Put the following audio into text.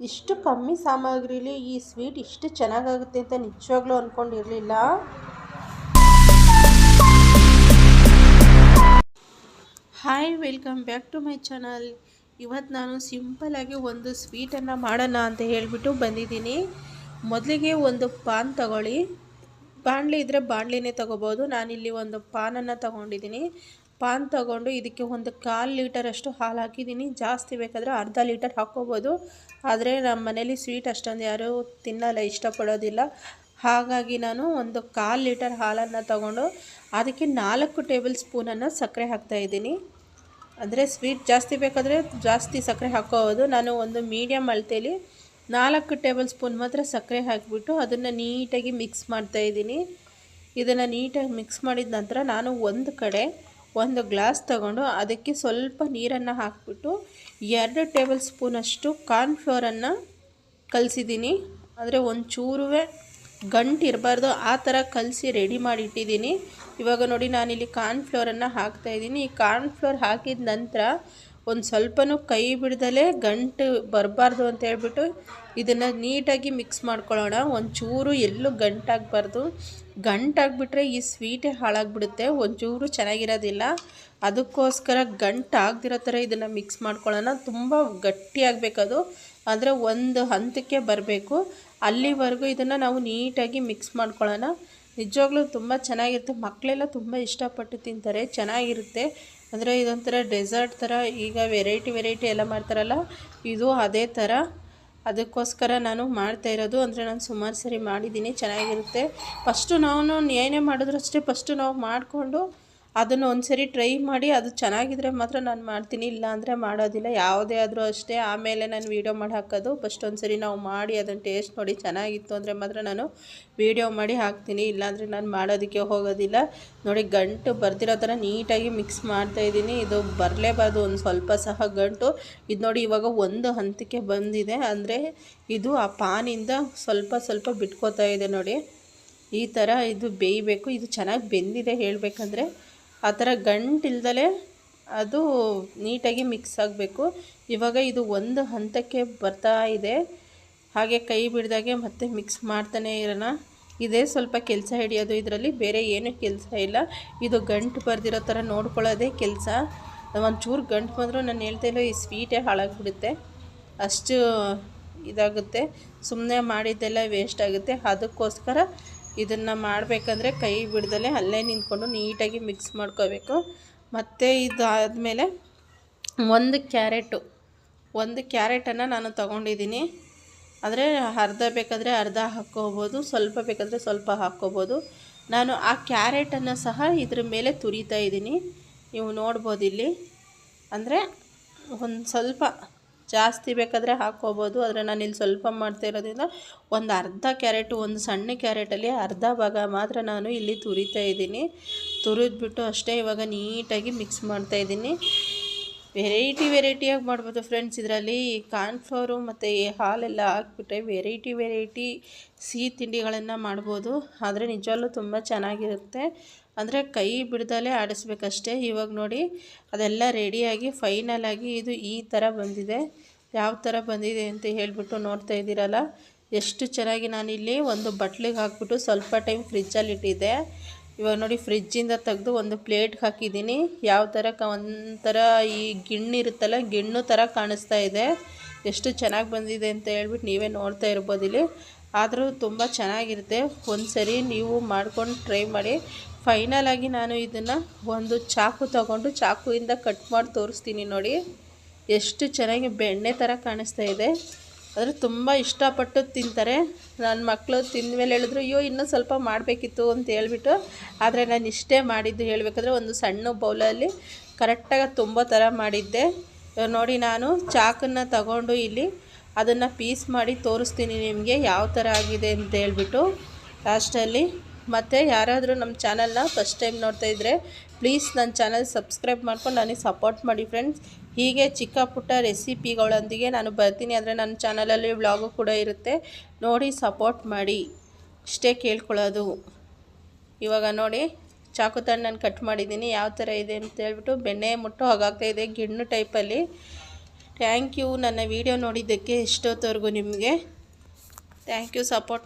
ಇಷ್ಟು ಕಮ್ಮಿ ಸಾಮಗ್ರಿಲಿ ಈ ಸ್ವೀಟ್ ಇಷ್ಟು ಚೆನ್ನಾಗಾಗುತ್ತೆ ಅಂತ ನಿಜವಾಗ್ಲೂ ಅಂದ್ಕೊಂಡಿರಲಿಲ್ಲ hi welcome back to my channel ಇವತ್ತು ನಾನು ಸಿಂಪಲಾಗಿ ಒಂದು ಸ್ವೀಟನ್ನು ಮಾಡೋಣ ಅಂತ ಹೇಳಿಬಿಟ್ಟು ಬಂದಿದ್ದೀನಿ. ಮೊದಲಿಗೆ ಒಂದು ಪಾನ್ ತಗೊಳ್ಳಿ. ಬಾಣಲೆ ಇದ್ದರೆ ಬಾಣಲೆನೇ ತೊಗೋಬೋದು. ನಾನಿಲ್ಲಿ ಒಂದು ಪಾನನ್ನು ತೊಗೊಂಡಿದ್ದೀನಿ. ಪಾನ್ ತೊಗೊಂಡು ಇದಕ್ಕೆ ಒಂದು ಕಾಲು ಲೀಟರಷ್ಟು ಹಾಲು ಹಾಕಿದ್ದೀನಿ. ಜಾಸ್ತಿ ಬೇಕಾದರೆ ಅರ್ಧ ಲೀಟರ್ ಹಾಕ್ಕೋಬೋದು. ಆದರೆ ನಮ್ಮ ಮನೇಲಿ ಸ್ವೀಟ್ ಅಷ್ಟೊಂದು ಯಾರೂ ತಿನ್ನಲ್ಲ, ಇಷ್ಟಪಡೋದಿಲ್ಲ. ಹಾಗಾಗಿ ನಾನು ಒಂದು ಕಾಲು ಲೀಟರ್ ಹಾಲನ್ನು ತಗೊಂಡು ಅದಕ್ಕೆ ನಾಲ್ಕು ಟೇಬಲ್ ಸ್ಪೂನನ್ನು ಸಕ್ಕರೆ ಹಾಕ್ತಾಯಿದ್ದೀನಿ ಅಂದರೆ ಸ್ವೀಟ್ ಜಾಸ್ತಿ ಬೇಕಾದರೆ ಜಾಸ್ತಿ ಸಕ್ಕರೆ ಹಾಕ್ಕೋಬೋದು. ನಾನು ಒಂದು ಮೀಡಿಯಮ್ ಅಳತೆಯಲ್ಲಿ ನಾಲ್ಕು ಟೇಬಲ್ ಸ್ಪೂನ್ ಮಾತ್ರ ಸಕ್ಕರೆ ಹಾಕಿಬಿಟ್ಟು ಅದನ್ನು ನೀಟಾಗಿ ಮಿಕ್ಸ್ ಮಾಡ್ತಾಯಿದ್ದೀನಿ ಇದನ್ನು ನೀಟಾಗಿ ಮಿಕ್ಸ್ ಮಾಡಿದ ನಂತರ ನಾನು ಒಂದು ಕಡೆ ಒಂದು ಗ್ಲಾಸ್ ತಗೊಂಡು ಅದಕ್ಕೆ ಸ್ವಲ್ಪ ನೀರನ್ನು ಹಾಕಿಬಿಟ್ಟು ಎರಡು ಟೇಬಲ್ ಸ್ಪೂನಷ್ಟು ಕಾರ್ನ್ಫ್ಲೋರನ್ನು ಕಲಸಿದ್ದೀನಿ. ಅಂದರೆ ಒಂಚೂರು ಗಂಟು ಇರಬಾರ್ದು. ಆ ಥರ ಕಲಸಿ ರೆಡಿ ಮಾಡಿ ಇಟ್ಟಿದ್ದೀನಿ ಇವಾಗ ನೋಡಿ ನಾನಿಲ್ಲಿ ಕಾರ್ನ್ಫ್ಲೋರನ್ನು ಹಾಕ್ತಾಯಿದ್ದೀನಿ ಈ ಕಾರ್ನ್ಫ್ಲೋರ್ ಹಾಕಿದ ನಂತರ ಒಂದು ಸ್ವಲ್ಪನೂ ಕೈ ಬಿಡ್ದಲೇ ಗಂಟು ಬರಬಾರ್ದು ಅಂತ ಹೇಳ್ಬಿಟ್ಟು ಇದನ್ನು ನೀಟಾಗಿ ಮಿಕ್ಸ್ ಮಾಡ್ಕೊಳ್ಳೋಣ. ಒಂಚೂರು ಎಲ್ಲೂ ಗಂಟಾಗಬಾರ್ದು. ಗಂಟಾಗ್ಬಿಟ್ರೆ ಈ ಸ್ವೀಟೇ ಹಾಳಾಗ್ಬಿಡುತ್ತೆ. ಒಂಚೂರು ಚೆನ್ನಾಗಿರೋದಿಲ್ಲ. ಅದಕ್ಕೋಸ್ಕರ ಗಂಟು ಆಗದಿರೋ ಥರ ಇದನ್ನು ಮಿಕ್ಸ್ ಮಾಡ್ಕೊಳ್ಳೋಣ. ತುಂಬ ಗಟ್ಟಿಯಾಗಬೇಕದು. ಅಂದರೆ ಒಂದು ಹಂತಕ್ಕೆ ಬರಬೇಕು. ಅಲ್ಲಿವರೆಗೂ ಇದನ್ನು ನಾವು ನೀಟಾಗಿ ಮಿಕ್ಸ್ ಮಾಡ್ಕೊಳ್ಳೋಣ. ನಿಜವಾಗ್ಲೂ ತುಂಬ ಚೆನ್ನಾಗಿರುತ್ತೆ. ಮಕ್ಕಳೆಲ್ಲ ತುಂಬ ಇಷ್ಟಪಟ್ಟು ತಿಂತಾರೆ. ಚೆನ್ನಾಗಿರುತ್ತೆ. ಅಂದರೆ ಇದೊಂಥರ ಡೆಸರ್ಟ್ ಥರ, ಈಗ ವೆರೈಟಿ ವೆರೈಟಿ ಎಲ್ಲ ಮಾಡ್ತಾರಲ್ಲ, ಇದು ಅದೇ ಥರ. ಅದಕ್ಕೋಸ್ಕರ ನಾನು ಮಾಡ್ತಾ ಇರೋದು. ಅಂದರೆ ನಾನು ಸುಮಾರು ಸರಿ ಮಾಡಿದ್ದೀನಿ, ಚೆನ್ನಾಗಿರುತ್ತೆ. ಫಸ್ಟು ನಾನು ಏನೇ ಮಾಡಿದ್ರು ಅಷ್ಟೇ ಫಸ್ಟು ನಾವು ಮಾಡಿಕೊಂಡು ಅದನ್ನು ಒಂದು ಸರಿ ಟ್ರೈ ಮಾಡಿ ಅದು ಚೆನ್ನಾಗಿದ್ರೆ ಮಾತ್ರ ನಾನು ಮಾಡ್ತೀನಿ ಇಲ್ಲ ಅಂದರೆ ಮಾಡೋದಿಲ್ಲ. ಯಾವುದೇ ಆದರೂ ಅಷ್ಟೇ. ಆಮೇಲೆ ನಾನು ವೀಡಿಯೋ ಮಾಡಿ ಹಾಕೋದು. ಫಸ್ಟ್ ಒಂದು ಸರಿ ನಾವು ಮಾಡಿ ಅದನ್ನು ಟೇಸ್ಟ್ ನೋಡಿ ಚೆನ್ನಾಗಿತ್ತು ಅಂದರೆ ಮಾತ್ರ ನಾನು ವೀಡಿಯೋ ಮಾಡಿ ಹಾಕ್ತೀನಿ. ಇಲ್ಲಾಂದರೆ ನಾನು ಮಾಡೋದಕ್ಕೆ ಹೋಗೋದಿಲ್ಲ. ನೋಡಿ ಗಂಟು ಬರ್ದಿರೋ ಥರ ನೀಟಾಗಿ ಮಿಕ್ಸ್ ಮಾಡ್ತಾ ಇದ್ದೀನಿ. ಇದು ಬರಲೇಬಾರ್ದು, ಒಂದು ಸ್ವಲ್ಪ ಸಹ ಗಂಟು. ಇದು ನೋಡಿ ಇವಾಗ ಒಂದು ಹಂತಕ್ಕೆ ಬಂದಿದೆ. ಅಂದರೆ ಇದು ಆ ಪಾನಿಂದ ಸ್ವಲ್ಪ ಸ್ವಲ್ಪ ಬಿಟ್ಕೋತಾ ಇದೆ ನೋಡಿ. ಈ ಥರ ಇದು ಬೇಯಬೇಕು. ಇದು ಚೆನ್ನಾಗಿ ಬೆಂದಿದೆ ಹೇಳಬೇಕಂದ್ರೆ. ಆ ಥರ ಗಂಟಿಲ್ದಲೇ ಅದು ನೀಟಾಗಿ ಮಿಕ್ಸ್ ಆಗಬೇಕು. ಇವಾಗ ಇದು ಒಂದು ಹಂತಕ್ಕೆ ಬರ್ತಾ ಇದೆ. ಹಾಗೆ ಕೈ ಬಿಡ್ದಾಗೆ ಮತ್ತೆ ಮಿಕ್ಸ್ ಮಾಡ್ತಾನೆ ಇರೋಣ. ಇದೇ ಸ್ವಲ್ಪ ಕೆಲಸ ಹಿಡಿಯೋದು. ಇದರಲ್ಲಿ ಬೇರೆ ಏನೂ ಕೆಲಸ ಇಲ್ಲ. ಇದು ಗಂಟು ಬರೆದಿರೋ ಥರ ನೋಡ್ಕೊಳ್ಳೋದೇ ಕೆಲಸ. ಒಂಚೂರು ಗಂಟು ಬಂದರೂ ನಾನು ಹೇಳ್ತಾ ಇಲ್ಲ ಈ ಸ್ವೀಟೇ ಹಾಳಾಗಿಬಿಡುತ್ತೆ. ಅಷ್ಟು ಇದಾಗುತ್ತೆ. ಸುಮ್ಮನೆ ಮಾಡಿದ್ದೆಲ್ಲ ವೇಸ್ಟ್ ಆಗುತ್ತೆ. ಅದಕ್ಕೋಸ್ಕರ ಇದನ್ನು ಮಾಡಬೇಕಂದ್ರೆ ಕೈ ಬಿಡ್ದಲೇ ಅಲ್ಲೇ ನಿಂತ್ಕೊಂಡು ನೀಟಾಗಿ ಮಿಕ್ಸ್ ಮಾಡ್ಕೋಬೇಕು. ಮತ್ತು ಇದಾದಮೇಲೆ ಒಂದು ಕ್ಯಾರೆಟು. ಒಂದು ಕ್ಯಾರೆಟನ್ನು ನಾನು ತಗೊಂಡಿದ್ದೀನಿ. ಆದರೆ ಅರ್ಧ ಬೇಕಾದರೆ ಅರ್ಧ ಹಾಕ್ಕೋಬೋದು, ಸ್ವಲ್ಪ ಬೇಕಾದರೆ ಸ್ವಲ್ಪ ಹಾಕ್ಕೋಬೋದು. ನಾನು ಆ ಕ್ಯಾರೆಟನ್ನು ಸಹ ಇದ್ರ ಮೇಲೆ ತುರಿತಾ ಇದ್ದೀನಿ. ನೀವು ನೋಡ್ಬೋದು ಇಲ್ಲಿ ಅಂದರೆ ಒಂದು ಸ್ವಲ್ಪ ಜಾಸ್ತಿ ಬೇಕಾದರೆ ಹಾಕ್ಕೋಬೋದು. ಆದರೆ ನಾನು ಇಲ್ಲಿ ಸ್ವಲ್ಪ ಮಾಡ್ತಾ ಇರೋದ್ರಿಂದ ಒಂದು ಅರ್ಧ ಕ್ಯಾರೆಟು, ಒಂದು ಸಣ್ಣ ಕ್ಯಾರೆಟಲ್ಲಿ ಅರ್ಧ ಭಾಗ ಮಾತ್ರ ನಾನು ಇಲ್ಲಿ ತುರಿತಾ ಇದ್ದೀನಿ. ತುರಿದ್ಬಿಟ್ಟು ಅಷ್ಟೇ ಇವಾಗ ನೀಟಾಗಿ ಮಿಕ್ಸ್ ಮಾಡ್ತಾ ಇದ್ದೀನಿ. ವೆರೈಟಿ ವೆರೈಟಿಯಾಗಿ ಮಾಡ್ಬೋದು ಫ್ರೆಂಡ್ಸ್ ಇದರಲ್ಲಿ ಕಾರ್ನ್ಫ್ಲೋರು ಮತ್ತು ಈ ಹಾಲೆಲ್ಲ ಹಾಕ್ಬಿಟ್ರೆ ವೆರೈಟಿ ವೆರೈಟಿ ಸಿಹಿ ತಿಂಡಿಗಳನ್ನು ಮಾಡ್ಬೋದು. ಆದರೆ ನಿಜವಲ್ಲೂ ತುಂಬ ಚೆನ್ನಾಗಿರುತ್ತೆ. ಅಂದರೆ ಕೈ ಬಿಡ್ದಲೇ ಆಡಿಸ್ಬೇಕಷ್ಟೇ. ಇವಾಗ ನೋಡಿ, ಅದೆಲ್ಲ ರೆಡಿಯಾಗಿ ಫೈನಲಾಗಿ ಇದು ಈ ಥರ ಬಂದಿದೆ. ಯಾವ ಥರ ಬಂದಿದೆ ಅಂತ ಹೇಳಿಬಿಟ್ಟು ನೋಡ್ತಾ ಇದ್ದೀರಲ್ಲ? ಎಷ್ಟು ಚೆನ್ನಾಗಿ ನಾನಿಲ್ಲಿ ಒಂದು ಬಟ್ಲಿಗೆ ಹಾಕ್ಬಿಟ್ಟು ಸ್ವಲ್ಪ ಟೈಮ್ ಫ್ರಿಜ್ಜಲ್ಲಿ ಇಟ್ಟಿದ್ದೆ. ಇವಾಗ ನೋಡಿ ಫ್ರಿಜ್ಜಿಂದ ತೆಗೆದು ಒಂದು ಪ್ಲೇಟ್ಗೆ ಹಾಕಿದ್ದೀನಿ. ಯಾವ ಥರ ಕ, ಒಂಥರ ಈ ಗಿಣ್ಣಿರುತ್ತಲ್ಲ ಗಿಣ್ಣು ಥರ ಕಾಣಿಸ್ತಾ ಇದೆ. ಎಷ್ಟು ಚೆನ್ನಾಗಿ ಬಂದಿದೆ ಅಂತ ಹೇಳ್ಬಿಟ್ಟು ನೀವೇ ನೋಡ್ತಾ ಇರ್ಬೋದು ಇಲ್ಲಿ. ಆದರೂ ತುಂಬ ಚೆನ್ನಾಗಿರುತ್ತೆ. ಒಂದು ಸರಿ ನೀವು ಮಾಡ್ಕೊಂಡು ಟ್ರೈ ಮಾಡಿ. ಫೈನಲಾಗಿ ನಾನು ಇದನ್ನು ಒಂದು ಚಾಕು ತಗೊಂಡು ಚಾಕುವಿಂದ ಕಟ್ ಮಾಡಿ ತೋರಿಸ್ತೀನಿ ನೋಡಿ. ಎಷ್ಟು ಚೆನ್ನಾಗಿ ಬೆಣ್ಣೆ ಥರ ಕಾಣಿಸ್ತಾ ಇದೆ. ಆದರೆ ತುಂಬ ಇಷ್ಟಪಟ್ಟು ತಿಂತಾರೆ. ನನ್ನ ಮಕ್ಕಳು ತಿಂದ ಮೇಲೆ ಹೇಳಿದ್ರು, ಅಯ್ಯೋ, ಇನ್ನೂ ಸ್ವಲ್ಪ ಮಾಡಬೇಕಿತ್ತು ಅಂತ ಹೇಳ್ಬಿಟ್ಟು. ಆದರೆ ನಾನು ಇಷ್ಟೇ ಮಾಡಿದ್ದು ಹೇಳಬೇಕಾದ್ರೆ ಒಂದು ಸಣ್ಣ ಬೌಲಲ್ಲಿ ಕರೆಕ್ಟಾಗಿ ತುಂಬ ಥರ ಮಾಡಿದ್ದೆ. ನೋಡಿ ನಾನು ಚಾಕನ್ನು ತಗೊಂಡು ಇಲ್ಲಿ ಅದನ್ನು ಪೀಸ್ ಮಾಡಿ ತೋರಿಸ್ತೀನಿ ನಿಮಗೆ ಯಾವ ಥರ ಆಗಿದೆ ಅಂತ ಹೇಳ್ಬಿಟ್ಟು ಲಾಸ್ಟಲ್ಲಿ ಮತ್ತು ಯಾರಾದರೂ ನಮ್ಮ ಚಾನಲ್ನ ಫಸ್ಟ್ ಟೈಮ್ ನೋಡ್ತಾ ಇದ್ದರೆ ಪ್ಲೀಸ್ ನನ್ನ ಚಾನಲ್ ಸಬ್ಸ್ಕ್ರೈಬ್ ಮಾಡ್ಕೊಂಡು ನನಗೆ ಸಪೋರ್ಟ್ ಮಾಡಿ ಫ್ರೆಂಡ್ಸ್ ಹೀಗೆ ಚಿಕ್ಕ ಪುಟ್ಟ ರೆಸಿಪಿಗಳೊಂದಿಗೆ ನಾನು ಬರ್ತೀನಿ. ಅಂದರೆ ನನ್ನ ಚಾನಲಲ್ಲಿ ವ್ಲಾಗು ಕೂಡ ಇರುತ್ತೆ. ನೋಡಿ ಸಪೋರ್ಟ್ ಮಾಡಿ. ಇಷ್ಟೇ ಕೇಳ್ಕೊಳ್ಳೋದು. ಇವಾಗ ನೋಡಿ, ಚಾಕು ನಾನು ಕಟ್ ಮಾಡಿದ್ದೀನಿ ಯಾವ ಥರ ಇದೆ ಅಂತ ಹೇಳ್ಬಿಟ್ಟು ಬೆಣ್ಣೆ ಮುಟ್ಟು ಇದೆ. ಗಿಣ್ಣು ಟೈಪಲ್ಲಿ ಥ್ಯಾಂಕ್ ಯು. ನನ್ನ ವಿಡಿಯೋ ನೋಡಿದ್ದಕ್ಕೆ ಎಷ್ಟೊತ್ತವರೆಗೂ ನಿಮಗೆ? Thank you. ಸಪೋರ್ಟ್